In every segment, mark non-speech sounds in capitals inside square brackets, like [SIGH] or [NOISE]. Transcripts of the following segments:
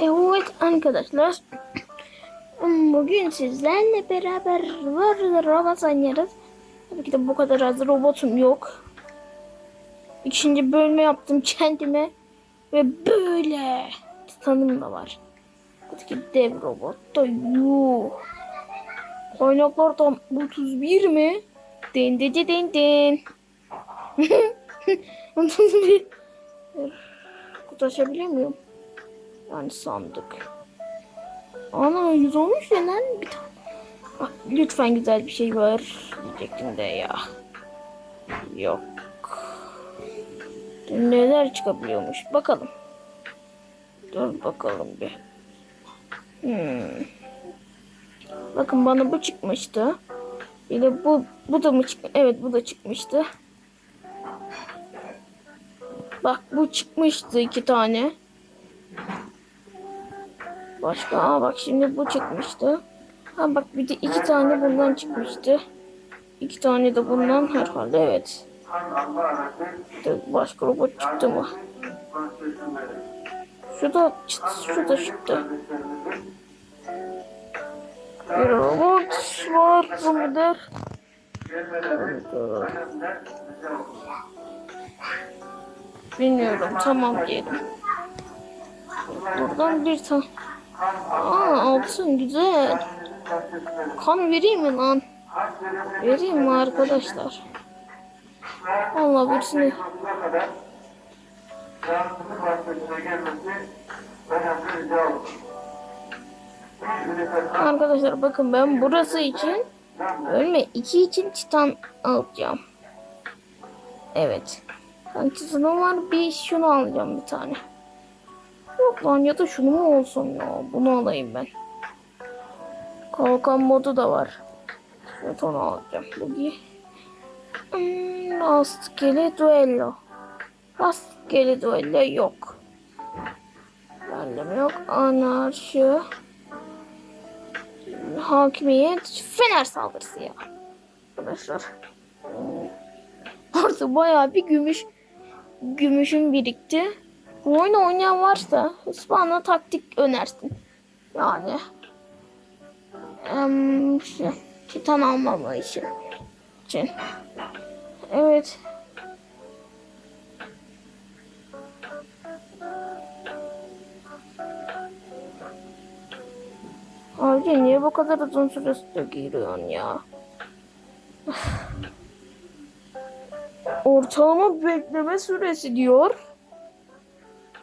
Evet arkadaşlar. Bugün sizlerle beraber var robot oynarız. Tabii ki de bu kadar az robotum yok. İkinci bölme yaptım kendime. Ve böyle titanım da var. Buradaki dev robot da yuh. Kaynaklar tam 31 mi? Den den den den. 31. [LAUGHS] Kutu açabiliyor muyum? Yani sandık. Ana 113 ne lan bir tane. Ah, lütfen güzel bir şey var diyecektim de ya. Yok. Neler çıkabiliyormuş bakalım. Dur bakalım bir. Hmm. Bakın bana bu çıkmıştı. Bir de bu bu da mı çık? Evet bu da çıkmıştı. Bak bu çıkmıştı iki tane. Başka aa bak şimdi bu çıkmıştı. Ha bak bir de iki tane bundan çıkmıştı. İki tane de bundan herhalde evet. De başka robot çıktı mı? Şu da çıktı, şu da çıktı. Bir robot var bu mudur? Bilmiyorum tamam diyelim. Buradan bir tane. Aa altın güzel. Kan vereyim mi lan? Vereyim mi arkadaşlar? Allah birisini. Arkadaşlar bakın ben burası için ölme iki için titan alacağım. Evet. Ben titanım var bir şunu alacağım bir tane. Yok lan ya da şunu mu olsun ya? Bunu alayım ben. Kalkan modu da var. Evet onu alacağım. Bugün. Hmm, rastgele duello. Rastgele duello yok. Bende yok. Anarşi. Hakimiyet. Fener saldırısı ya. Arkadaşlar. Hmm. Orada bayağı bir gümüş gümüşüm birikti. Bu oyunu oynayan varsa bana taktik önersin. Yani. Em, şey, titan almama için. için. Evet. Abi niye bu kadar uzun süre giriyorsun ya? Ortalama bekleme süresi diyor.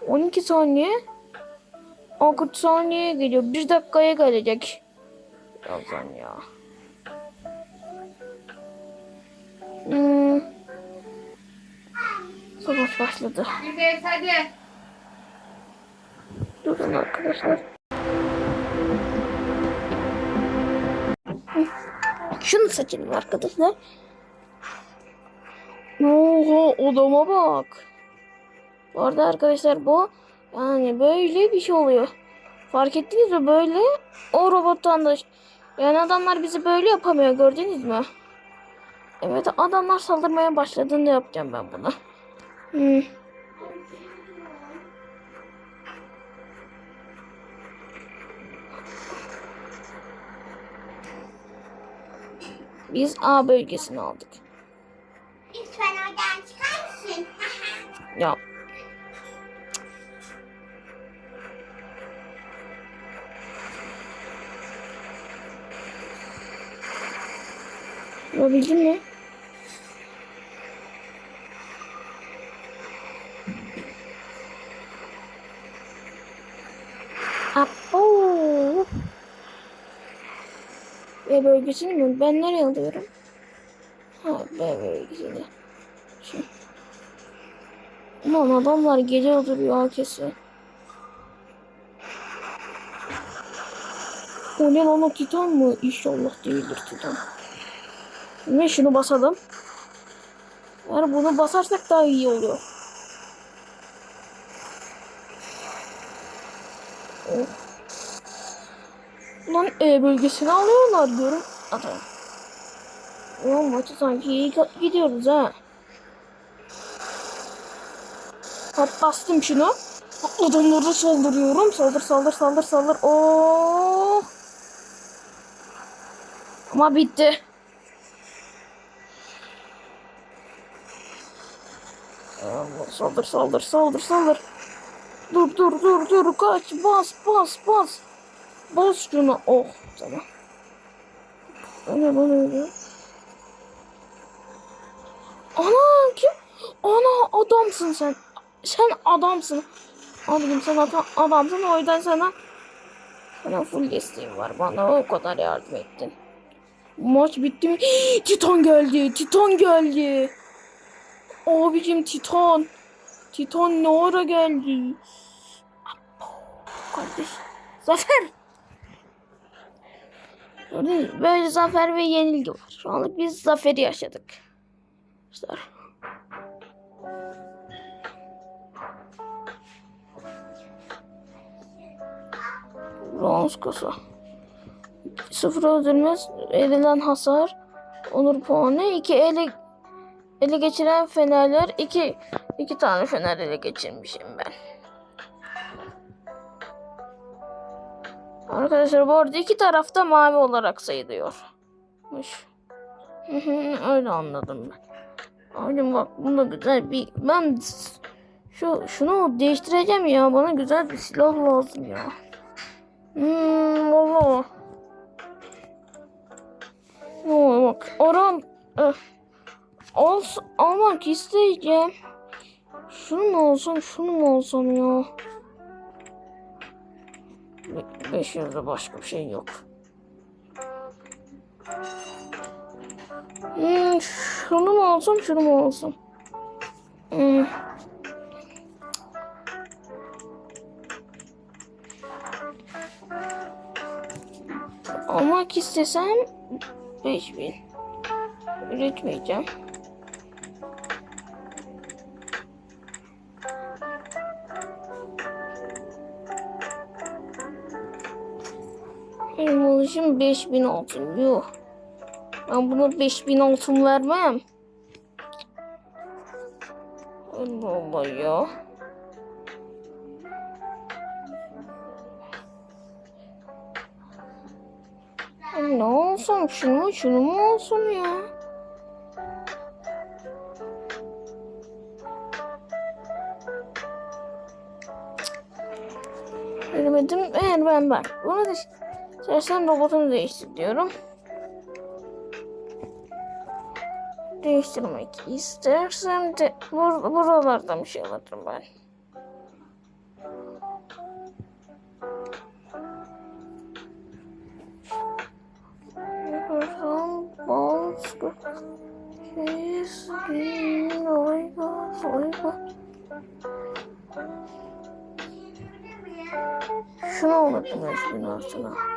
12 saniye. O 40 saniyeye geliyor. 1 dakikaya gelecek. Yazan ya. Hmm. Savaş başladı. Evet hadi. Durun arkadaşlar. Şunu seçelim arkadaşlar. Oha odama bak. Bu arada arkadaşlar bu yani böyle bir şey oluyor. Fark ettiniz mi böyle o robottan da yani adamlar bizi böyle yapamıyor gördünüz mü? Evet adamlar saldırmaya başladığında yapacağım ben bunu. Hmm. Biz A bölgesini aldık. Lütfen oradan çıkar mısın? Ya. Bulabildin mi? Apo. B bölgesini mi? Ben nereye alıyorum? Ha B bölgesini. Şimdi. Ulan adamlar gece oturuyor kesin. O ne lan o titan mı? İnşallah değildir titan. Ve şunu basalım. Yani bunu basarsak daha iyi oluyor. Oh. Lan E bölgesini alıyorlar diyorum. Adam. Ulan maçı sanki iyi gidiyoruz ha. Hop bastım şunu. Adamlara saldırıyorum. Saldır saldır saldır saldır. Oo. Ama bitti. Allah, Saldır saldır saldır saldır. Dur dur dur dur kaç bas bas bas. Bas şunu. Oh tamam. Öyle lan öyle. Ana kim? Ana adamsın sen. Sen adamsın. Abicim sen adam, adamsın o yüzden sana sana full desteğim var. Bana o kadar yardım ettin. Maç bitti mi? [GASPS] Titan geldi. Titan geldi. Abicim Titan. Titan ne ara geldi? Kardeş. Zafer. Gördünüz mü? Böyle zafer ve yenilgi var. Şu anlık biz zaferi yaşadık. İşte. Bronz kasa. Sıfır öldürmez. Edilen hasar. Onur puanı. iki ele ele geçiren fenerler. iki iki tane fener ele geçirmişim ben. Arkadaşlar bu arada iki tarafta mavi olarak sayılıyormuş. Öyle anladım ben. Abicim bak bunda güzel bir ben şu şunu değiştireceğim ya bana güzel bir silah lazım ya. Hmm valla. Oo, bak oran eh, al, almak isteyeceğim. Şunu mu alsam şunu mu alsam ya. Be- 500'de başka bir şey yok. Hmm, şunu mu alsam şunu mu alsam? Hmm. Almak istesem 5000 üretmeyeceğim. Alışım 5000 altın. Yok. Ben buna 5000 altın vermem. Allah Allah ya. Ne olsam şunu şunu mu olsun ya? Veremedim. Eğer ben ben. Bunu da istersen robotunu değiştir diyorum. Değiştirmek istersem de bur buralardan bir şey alırım ben. Buradan başka keskin oyga oyga. Şunu alırım resmin altına.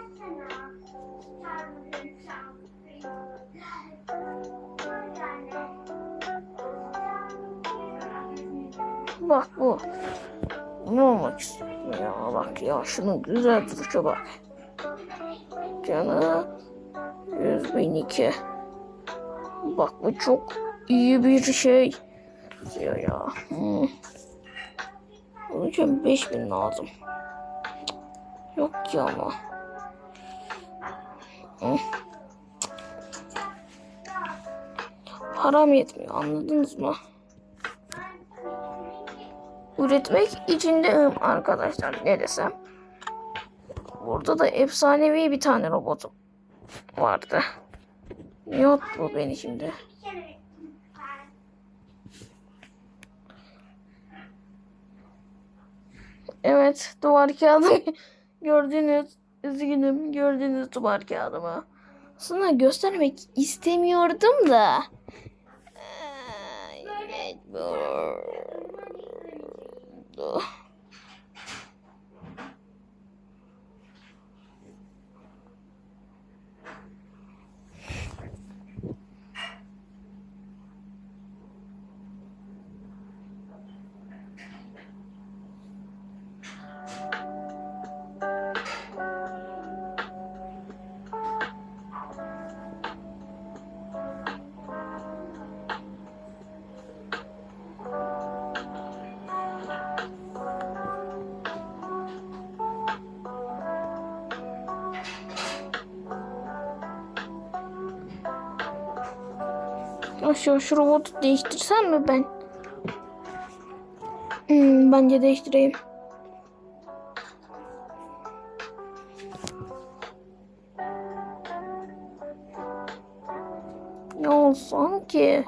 Bak bu. Ne olmak istiyor ya bak ya şunun güzel duruşa bak. Canı 100 bin iki. Bak bu çok iyi bir şey. Diyor ya. Hmm. Bunun için 5000 lazım. Yok ki ama. Hı. Param yetmiyor anladınız mı? Üretmek içindeyim arkadaşlar ne desem. Burada da efsanevi bir tane robotum vardı. Yok bu beni şimdi. Evet duvar kağıdı [LAUGHS] gördüğünüz üzgünüm gördüğünüz duvar kağıdımı. Sana göstermek istemiyordum da. Ay, mecbur. Aşağı şu robotu değiştirsem mi ben? Hmm, bence değiştireyim. Ne olsam ki?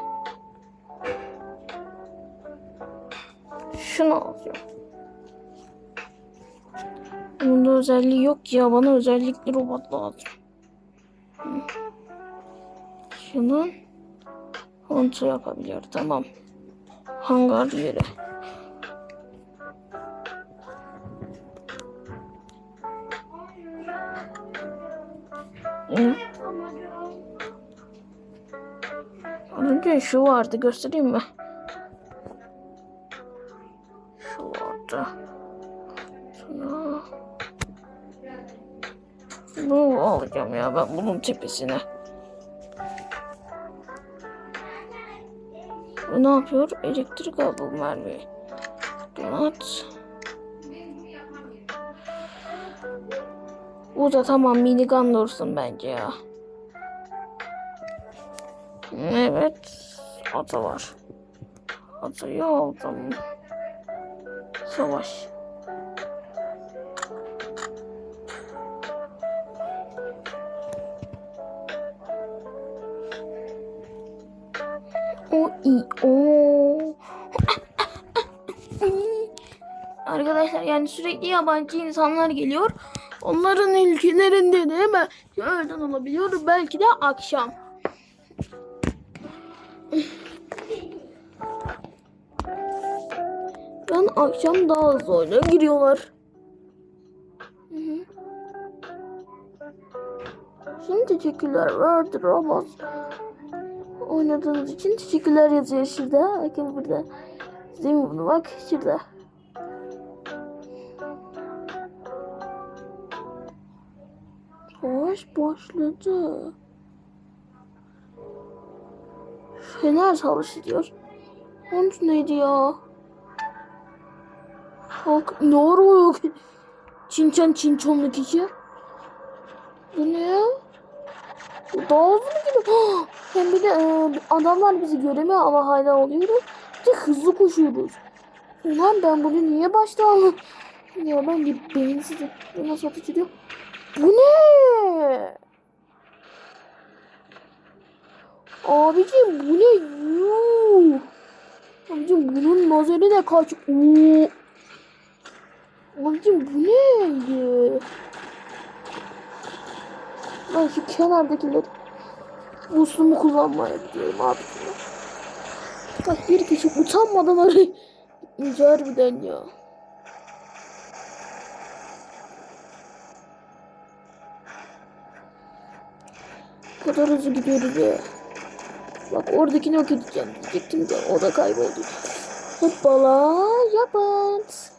Şunu alacağım. Bunda özelliği yok ya. Bana özellikli robot lazım. Hı. Kontrol yapabiliyor. Tamam. Hangar yeri. Az önce şu vardı göstereyim mi? Şu vardı. Şunu. Bunu alacağım ya ben bunun tepesine. Ne yapıyor? Elektrik kablo mermi. Donat. Bu da tamam minigun dursun bence ya. Evet. Ata var. Atayı aldım. Savaş. Arkadaşlar yani sürekli yabancı insanlar geliyor. Onların ülkelerinde de belki öğlen olabiliyor. Belki de akşam. Ben akşam daha hızlı oyuna giriyorlar. Şimdi teşekkürler vardır Robot. Oynadığınız için teşekkürler yazıyor şurada. Bakın burada. Değil mi bunu bak şurada. Savaş başladı. Fener çalışıyor. Onun neydi ya? Bak ne oluyor? Çinçen çinçonlu kişi. Bu ne ya? Daha hızlı gidiyor. [GASPS] Hem bir de e, adamlar bizi göremiyor ama hala oluyoruz. Bir de hızlı koşuyoruz. Ulan ben bunu niye başta aldım? Ya ben bir beyinsizim. Bu nasıl atışıyor? Bu ne? Abicim bu ne? Yuh. Abicim bunun nazarı da kaç? Oo. Abicim bu neydi? Ben şu kenardakileri muslumu kullanmaya gidiyorum abi. Bak bir kişi utanmadan arayı gitmiş harbiden ya. Bu kadar hızlı gidiyoruz ya. Bak oradakini yok edeceğim diyecektim de o da kayboldu. Hoppala yapat.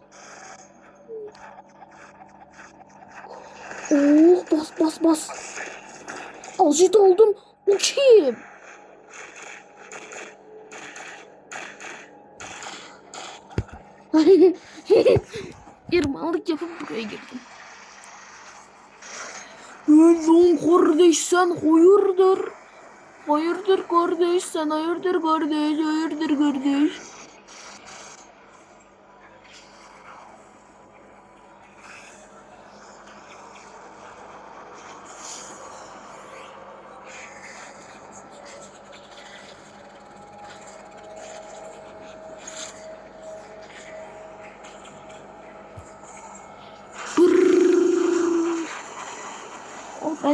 Oh bas bas bas. Azit oldum. O? Bir mallık yapıp buraya girdim. Lan kardeş sen hayırdır? Hayırdır kardeş sen hayırdır kardeş hayırdır kardeş.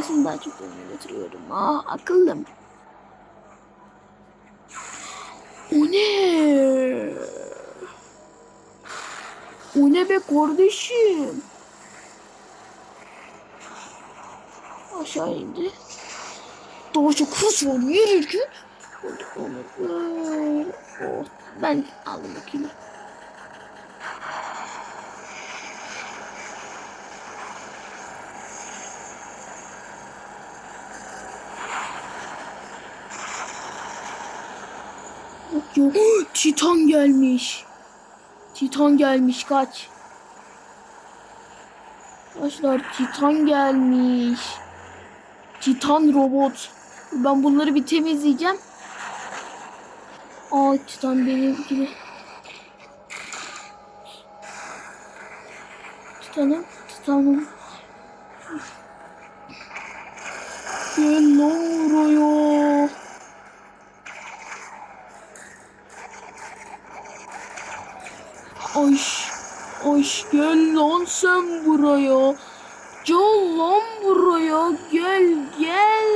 Seni daha çok önüne götürüyorum. Ah akıllım. O ne? O ne be kardeşim? Aşağı indi. Çok hız var yürürken. Oh, ben aldım bakayım. Yok. Titan gelmiş. Titan gelmiş kaç. Arkadaşlar Titan gelmiş. Titan robot. Ben bunları bir temizleyeceğim. Aa Titan benimkini. Titanım, Titanım. Gel lan buraya. Ay, ay gel lan sen buraya. Gel lan buraya. Gel gel.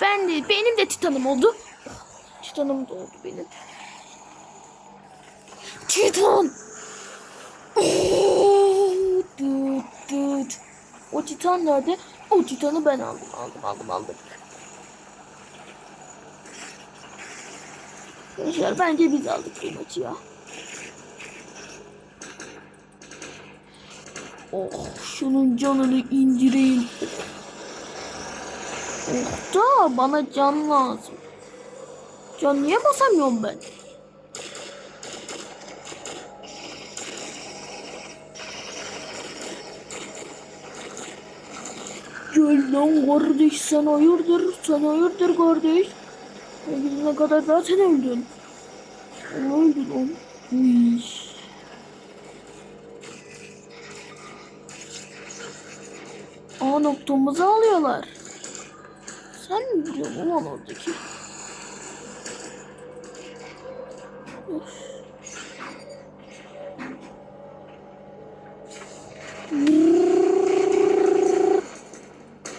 Ben de benim de titanım oldu. Titanım da oldu benim. Titan. O titan nerede? O titanı ben aldım aldım aldım aldım. Arkadaşlar bence biz aldık bu maçı ya. Oh şunun canını indireyim. Oh da bana can lazım. Can niye basamıyorum ben? Gel lan kardeş sen hayırdır? Sen hayırdır kardeş? Gidene kadar zaten öldün. Öldün lan. Uy. Aa noktamızı alıyorlar. Sen mi biliyorsun ulan oradaki?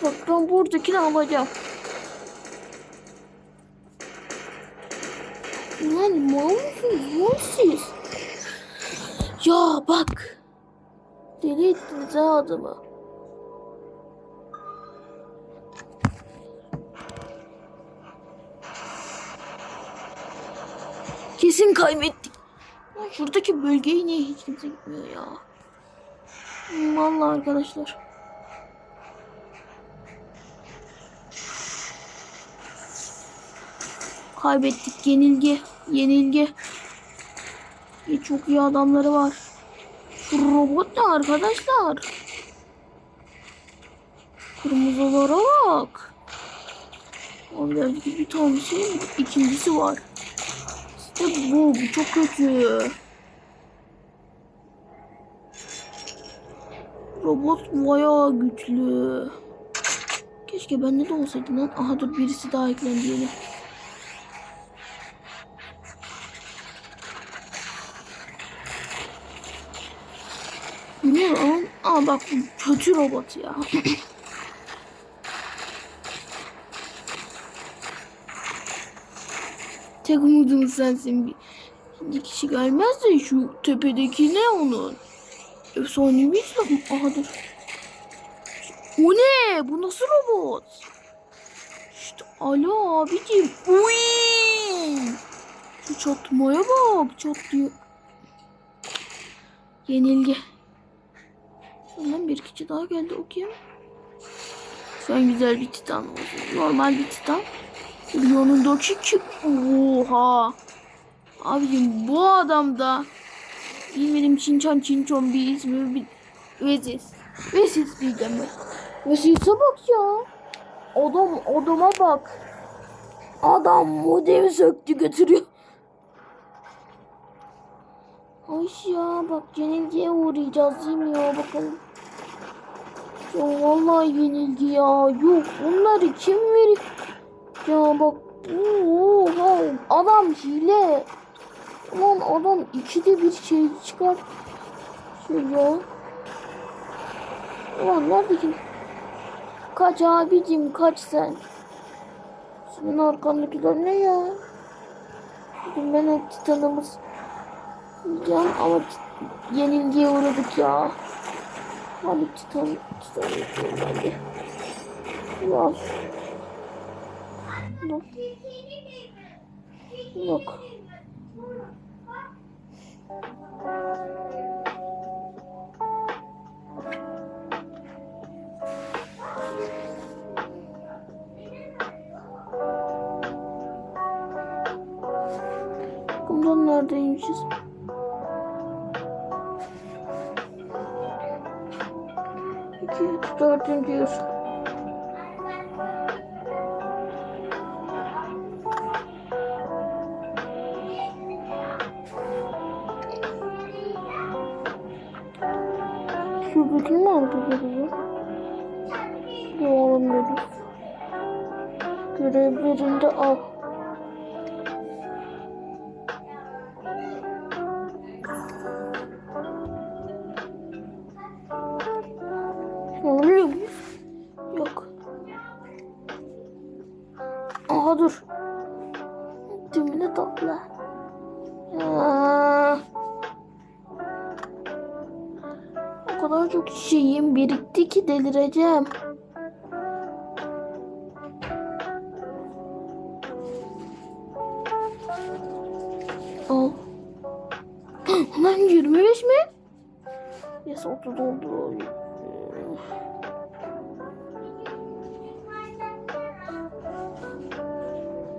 Bak ben buradakini alacağım. Ulan mal mısınız lan siz? Ya bak. Deli ettiniz ha adamı. Kesin kaybettik. Şuradaki bölgeye niye hiç kimse gitmiyor ya? Vallahi arkadaşlar. Kaybettik. Yenilgi. Yenilgi. İyi, çok iyi adamları var. Şu robot ne arkadaşlar? Kırmızılara bak. Abi bir tanesi ikincisi var. İşte bu. Bu çok kötü. Robot bayağı güçlü. Keşke bende de olsaydı lan. Aha dur birisi daha eklendi yeni. Bu ne lan? Aa bak bu kötü robot ya. [CLEARS THROAT] Tek umudum sensin. Bir, bir kişi gelmez de şu tepedeki ne onun? Efsanevi silah mı? Aha dur. O ne? Bu nasıl robot? İşte alo abicim. Uy! Şu çatmaya bak. Çatlıyor. Yenilgi. Ondan bir kişi daha geldi. O kim? Sen güzel bir titan olsun. Normal bir titan. Yanındaki kim? Oha. Abicim bu adamda bilmedim Çinçan Çinçon bir ismi bir Vezis. Vezis diyeceğim ben. Vezis'e bak ya. Adam adama bak. Adam modemi söktü götürüyor. Ay ya bak yenilgiye uğrayacağız değil mi ya bakalım. Ya vallahi yenilgi ya. Yok bunları kim verir? Ya bak. Oha. Adam hile. Ulan adam ikide bir şey çıkar. Şöyle. Ulan nerede ki? Kaç abicim kaç sen. Senin arkandakiler ne ya? Bugün ben titanımız. Diyeceğim ama yenilgiye uğradık ya. Hadi titan, titan yapayım ben de. Yok. Bundan neredeymişiz? İki, dördüncüyüz. Şuradakini mi aldık acaba? Yok almıyoruz. Görevlerinde al. Delireceğim. Al. [GASPS] Lan 25 mi? Yes 30 oldu.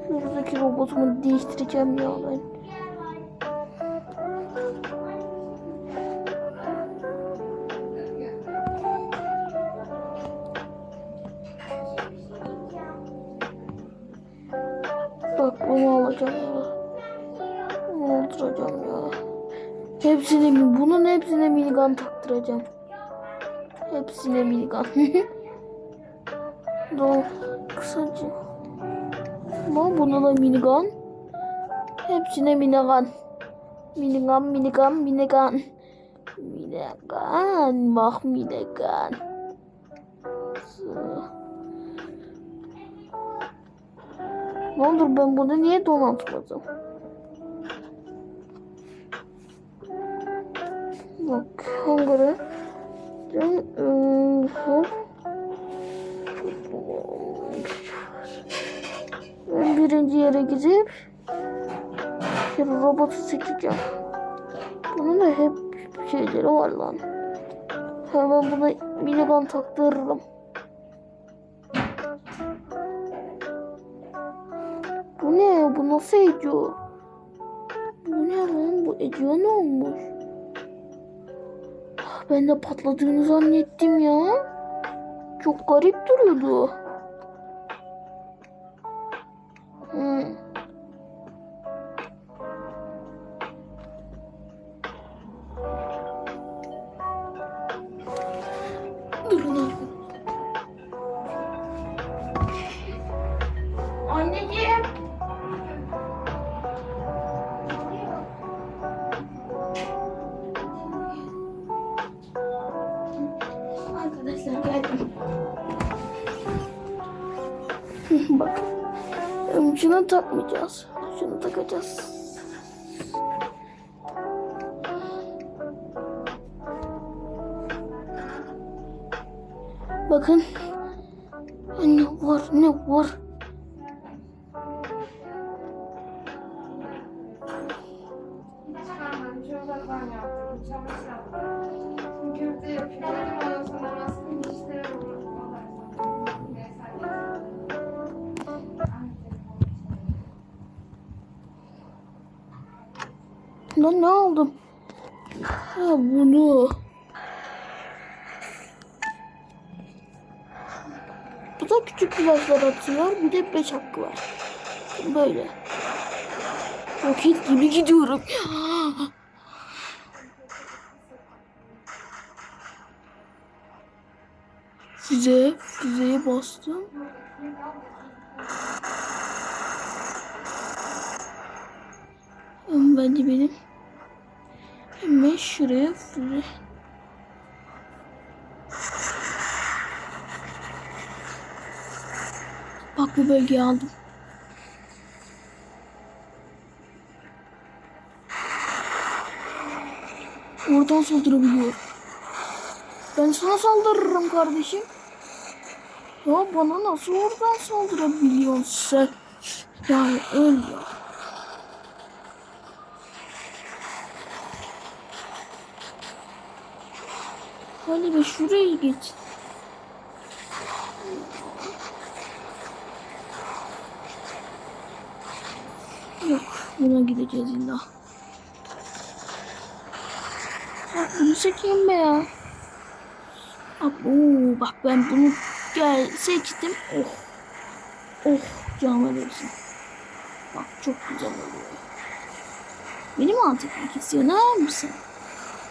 Şuradaki robotumu değiştireceğim ya ben. Taktıracağım. Hepsine minigun. [LAUGHS] Dur. Kısaca. Ama buna da minigun. Hepsine minigun. Minigun, minigun, minigun. Minigun. Bak minigun. Ne olur ben bunu niye donatmadım? Bak hangara. Hop. Ben birinci yere gidip bir robotu seçeceğim. Bunun da hep şeyleri var lan. Hemen buna minigun taktırırım. Bu ne? Bu nasıl ediyor? Bu ne lan? Bu ediyor ne olmuş? Ben de patladığını zannettim ya. Çok garip duruyordu. Şunu takmayacağız. Şunu takacağız. Bakın. Ne aldım? Ha bunu. Bu da küçük flashlar atıyor. Bir de beş hakkı var. Böyle. Roket gibi gidiyorum. Füze, füzeye bastım. Bence benim. Füze. Bak bu bölgeyi aldım. Oradan saldırabiliyor. Ben sana saldırırım kardeşim. Ya bana nasıl oradan saldırabiliyorsun sen? Yani öl ya. Hadi be şuraya geç. Yok buna gideceğiz illa. Bak bunu çekeyim be ya. Oo, bak ben bunu gel seçtim. Oh. Oh canlar olsun. Bak çok güzel oluyor. Beni mi alt etmek istiyorsun ha mısın?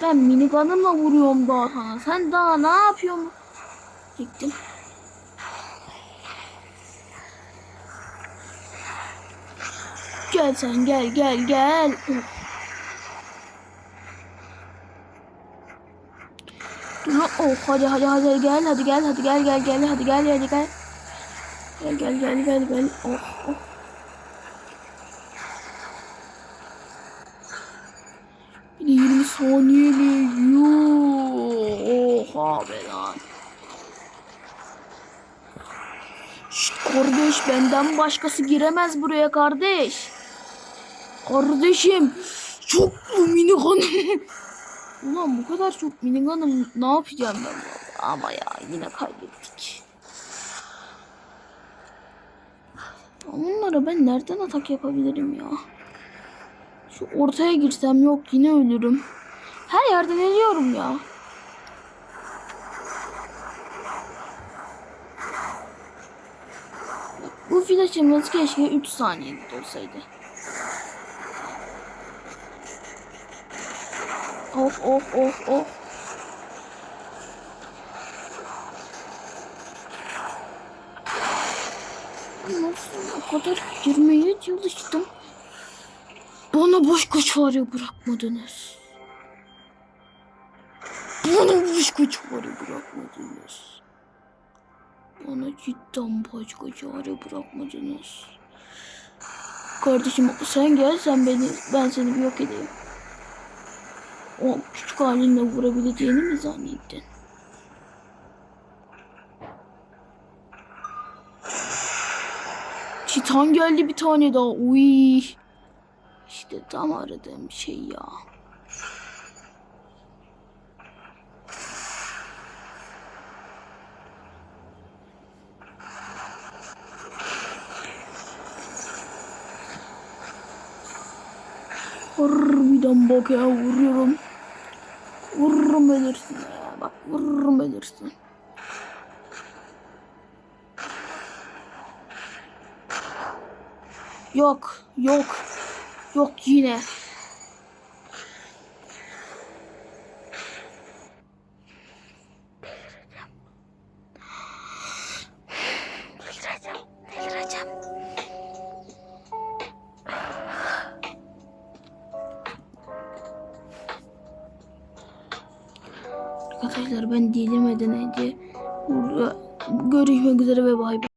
Ben minigun'ımla vuruyorum daha sana. Sen daha ne yapıyorsun? Gittim. Gel sen gel gel gel. Dur. Oh hadi hadi hadi gel hadi gel hadi gel gel gel hadi gel hadi gel. Gel gel gel gel gel. Oh oh. Bir de 20 saniyeli. Yuh. Oha be lan. Şşt kardeş benden başkası giremez buraya kardeş. Kardeşim çok mu minigunum? [LAUGHS] Ulan bu kadar çok minigunum ne yapacağım ben? vallahi? Ama ya yine kaybettik. Onlara ben nereden atak yapabilirim ya? Şu ortaya girsem yok yine ölürüm. Her yerden ölüyorum ya. Bu flaşımız keşke 3 saniyelik olsaydı. Of of of of. Nasıl o kadar girmeye çalıştım. Bana başka çare bırakmadınız. Bana başka çare bırakmadınız. Bana cidden başka çare bırakmadınız. Kardeşim sen gel sen beni ben seni bir yok edeyim. O küçük halinle vurabileceğini mi zannettin? Çitan geldi bir tane daha. Uy. İşte tam aradığım şey ya. Harbiden bak ya vuruyorum. Vururum ölürsün ya. Bak vururum ölürsün. Yok, yok. Yok yine.